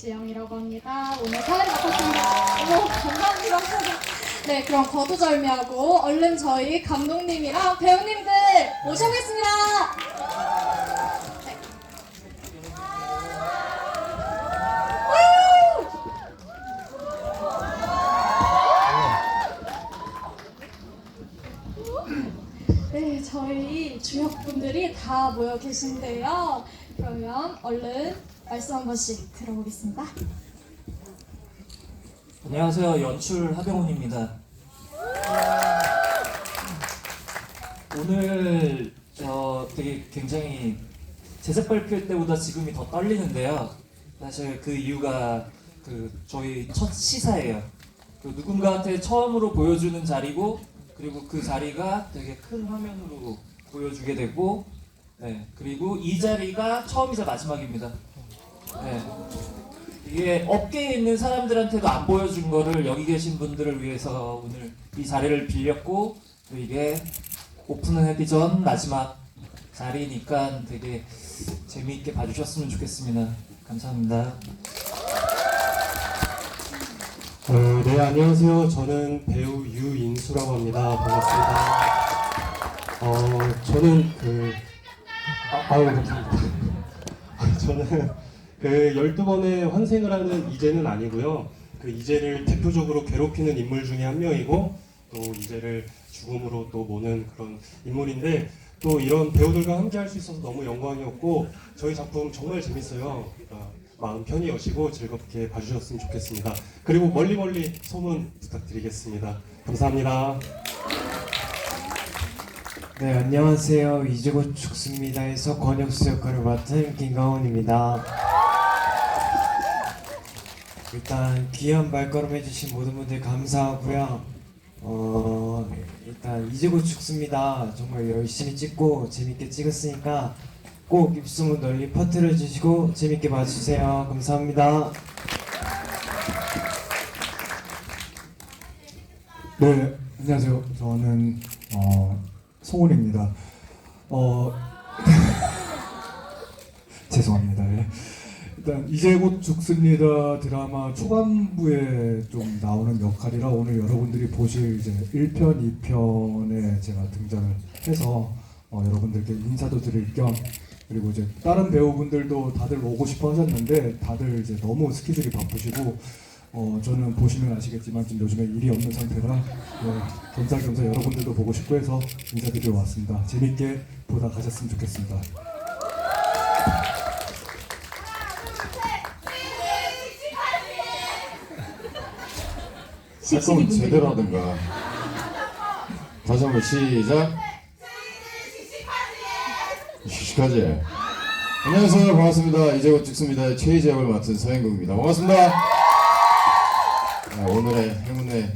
지영이라고 합니다. 오늘 사회를 맡았습니다. 어머, 감사합니다. 네, 그럼 거두절미하고 얼른 저희 감독님이랑 배우님들 모셔보겠습니다. 네. 네, 저희 주역분들이 다 모여 계신데요. 그러면 얼른 말씀 한 번씩 들어보겠습니다. 안녕하세요. 연출 하병훈입니다. 오늘 저 되게 굉장히 제작 발표 때보다 지금이 더 떨리는데요. 사실 그 이유가 그 저희 첫 시사예요. 그 누군가한테 처음으로 보여주는 자리고 그리고 그 자리가 되게 큰 화면으로 보여주게 되고 네 그리고 이 자리가 처음이자 마지막입니다. 네. 이게 업계에 있는 사람들한테도 안 보여준 거를 여기 계신 분들을 위해서 오늘 이 자리를 빌렸고 또 이게 오픈을 하기 전 마지막 자리니까 되게 재미있게 봐주셨으면 좋겠습니다. 감사합니다. 어, 네, 안녕하세요. 저는 배우 유인수라고 합니다. 반갑습니다. 어, 저는 그, 아, 아유, 감사합니다. 저는 그 12번의 환생을 하는 이제는 아니고요. 그 이제를 대표적으로 괴롭히는 인물 중에 한 명이고, 또 이제를 죽음으로 또 모는 그런 인물인데, 또 이런 배우들과 함께 할 수 있어서 너무 영광이었고, 저희 작품 정말 재밌어요. 그러니까 마음 편히 여시고 즐겁게 봐주셨으면 좋겠습니다. 그리고 멀리 멀리 소문 부탁드리겠습니다. 감사합니다. 네, 안녕하세요. 이제 곧 죽습니다 에서 권혁수 역할을 맡은 김강원입니다. 일단 귀한 발걸음 해주신 모든 분들 감사하고요. 어, 일단 이제 곧 죽습니다. 정말 열심히 찍고 재밌게 찍었으니까 꼭 입소문 널리 퍼뜨려 주시고 재밌게 봐주세요. 감사합니다. 네, 안녕하세요. 저는 어, 송은입니다. 어, 죄송합니다. 예. 일단 이제 곧 죽습니다 드라마 초반부에 좀 나오는 역할이라 오늘 여러분들이 보실 이제 1편, 2편에 제가 등장을 해서 어, 여러분들께 인사도 드릴 겸 그리고 이제 다른 배우분들도 다들 오고 싶어 하셨는데 다들 이제 너무 스케줄이 바쁘시고 어, 저는 보시면 아시겠지만 지금 요즘에 일이 없는 상태라 네, 겸사겸사 여러분들도 보고 싶고 해서 인사드리러 왔습니다. 재밌게 보다 가셨으면 좋겠습니다. 할 거면 제대로 하든가. 다시 한번 시작. 씩씩하지? 안녕하세요. 반갑습니다. 이제 곧 찍습니다. 최희재 역을 맡은 서행국입니다. 반갑습니다. 네, 오늘의 행운의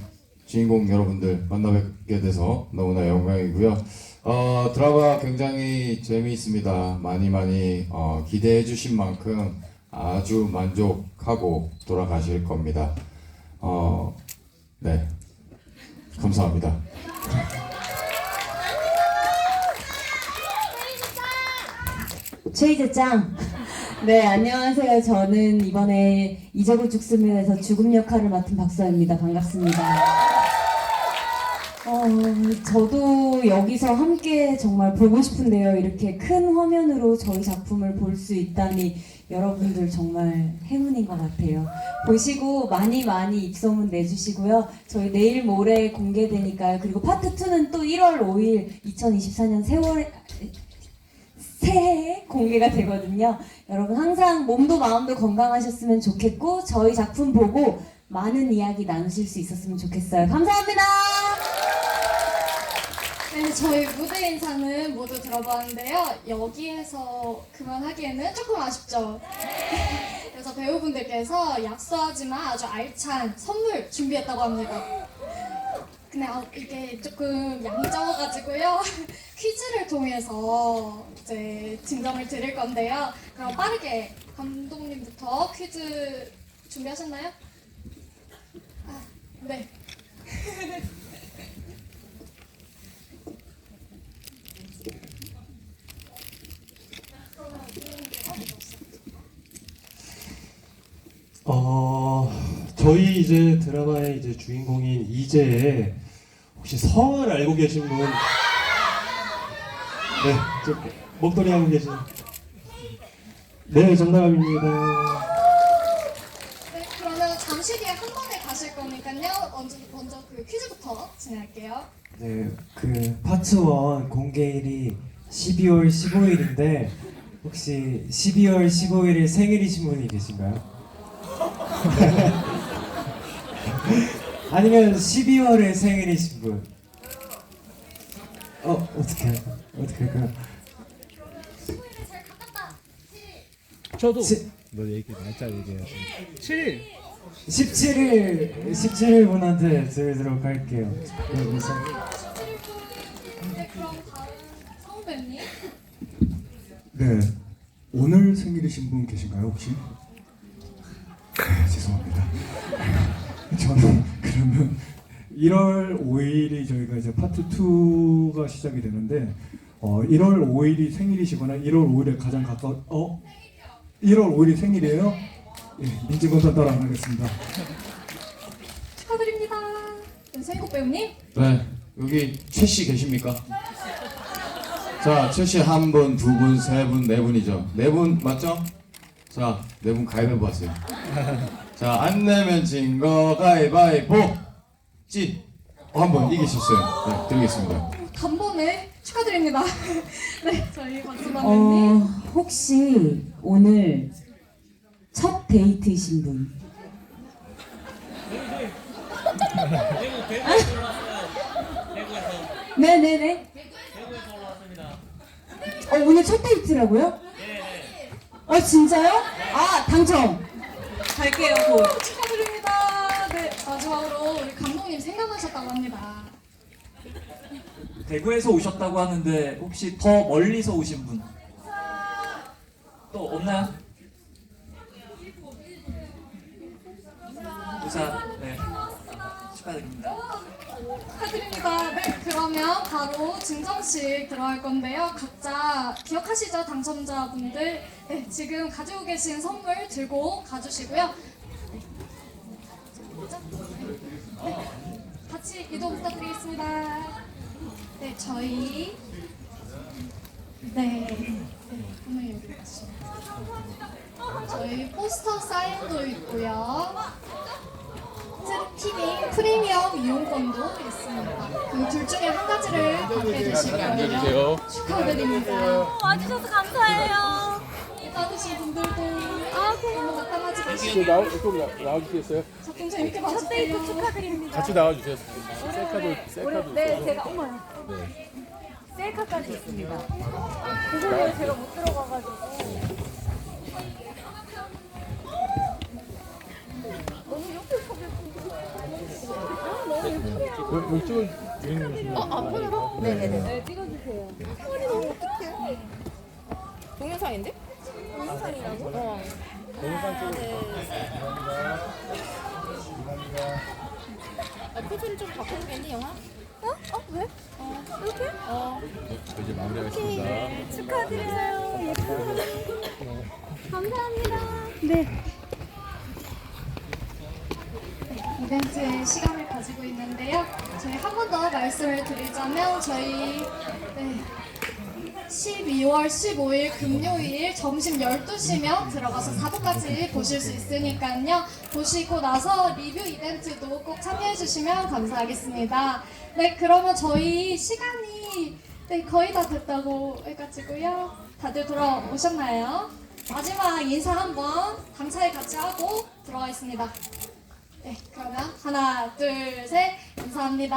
주인공 여러분들 만나뵙게 돼서 너무나 영광이고요. 어, 드라마 굉장히 재미있습니다. 많이 많이 어, 기대해 주신 만큼 아주 만족하고 돌아가실 겁니다. 어, 네. 감사합니다. 최희재 짱. 네, 안녕하세요. 저는 이번에 이제곧 죽습니다에서 죽음 역할을 맡은 박서연입니다. 반갑습니다. 어, 저도 여기서 함께 정말 보고 싶은데요. 이렇게 큰 화면으로 저희 작품을 볼 수 있다니 여러분들 정말 행운인 것 같아요. 보시고 많이 많이 입소문 내주시고요. 저희 내일 모레 공개되니까요. 그리고 파트 2는 또 1월 5일 2024년 세월에 새해에 공개가 되거든요. 여러분 항상 몸도 마음도 건강하셨으면 좋겠고 저희 작품 보고 많은 이야기 나누실 수 있었으면 좋겠어요. 감사합니다. 네, 저희 무대 인사는 모두 들어봤는데요. 여기에서 그만하기에는 조금 아쉽죠. 그래서 배우분들께서 약소하지만 아주 알찬 선물 준비했다고 합니다. 근데 아, 이게 조금 양이 적어가지고요. 퀴즈를 통해서 이제 증정을 드릴 건데요. 그럼 빠르게 감독님부터 퀴즈 준비하셨나요? 아, 네. 어, 저희 이제 드라마의 이제 주인공인 이재의 혹시 성을 알고 계신 분? 네, 저 목도리 하고 계신. 네, 정답입니다. 네, 그러면 잠시 뒤에 한 번에 가실 거니까요. 먼저, 먼저 그 퀴즈부터 진행할게요. 네, 그 파트 1 공개일이 12월 15일인데 혹시 12월 15일에 생일이신 분이 계신가요? 아니면 12월에 생일이신 분? 어 어떻게 할까? 어떻게 할까요? 저도 시- 너 얘기 날짜 얘기해야지 7일 17일 17일 분한테 드리도록 할게요. 여기서 네, 그럼 다음 성우배님. 네, 오늘 생일이신 분 계신가요 혹시? 그러면 1월 5일이 저희가 이제 파트 2가 시작이 되는데 어, 1월 5일이 생일이시거나 1월 5일에 가장 가까운 어 1월 5일이 생일이에요? 예, 민지검사 따라 안 하겠습니다. 축하드립니다. 네, 생국 배우님. 네, 여기 최 씨 계십니까? 자, 최 씨 한 분, 두 분, 세 분, 네 분이죠. 네 분 맞죠? 자, 네 분 가위바위보 하세요. 자, 안 내면 진 거 가위바위보. 찌. 어, 한번 이기셨어요. 네, 드리겠습니다. 단번에 축하드립니다. 네, 저희 박수범님. 어, 혹시 오늘 첫 데이트이신 분? 네네네. 어, 오늘 첫 데이트라고요? 어, 진짜요? 아, 당첨! 갈게요, 곧. 축하드립니다. 네, 마지막으로 우리 감독님 생각나셨다고 합니다. 대구에서 오셨다고 하는데 혹시 더 멀리서 오신 분? 또 없나요? 부산 네 축하드립니다. 축하드립니다. 네, 그러면 바로 증정식 들어갈 건데요. 각자 기억하시죠? 당첨자분들. 네, 지금 가지고 계신 선물 들고 가주시고요. 네, 같이 이동 부탁드리겠습니다. 네, 저희 네, 네. 저희 포스터 사인도 있고요. 스트리밍 프리미엄 이용권도 있습니다. 그 둘 중에 한 가지를 받게 되시고요. 축하드립니다. 와주셔서 감사해요. 받으신 분들도 마시고 나오, 좀 나, 나와주시겠어요? 작품 재밌게 첫 데이트 봐주세요. 축하드립니다. 같이 나와주세요 셀카도 셀카도 네, 있어서. 제가 어머요. 셀카까지 있습니다. 그거를 제가 못 들어가가지고. 여기 찍어 주는 거 네네네. 네, 찍어주세요. 머리 너무 어떡해. 동영상인데? 동영상이라고? 어. 동영상 찍어 아, 포즈를 좀 바꿔주겠니, 영화? 어? 어? 왜? 어, 이렇게? 어. 이제 마무리하겠습니다 축하드려요. 예뻐요. 감사합니다. 네. 이벤트의 시간을 가지고 있는데요. 저희 한 번 더 말씀을 드리자면 저희 네, 12월 15일 금요일 점심 12시면 들어가서 4부까지 보실 수 있으니까요. 보시고 나서 리뷰 이벤트도 꼭 참여해 주시면 감사하겠습니다. 네, 그러면 저희 시간이 네, 거의 다 됐다고 해가지고요. 다들 돌아오셨나요? 마지막 인사 한번 감사히 같이 하고 들어가겠습니다. 네, 그러면 하나, 둘, 셋. 감사합니다.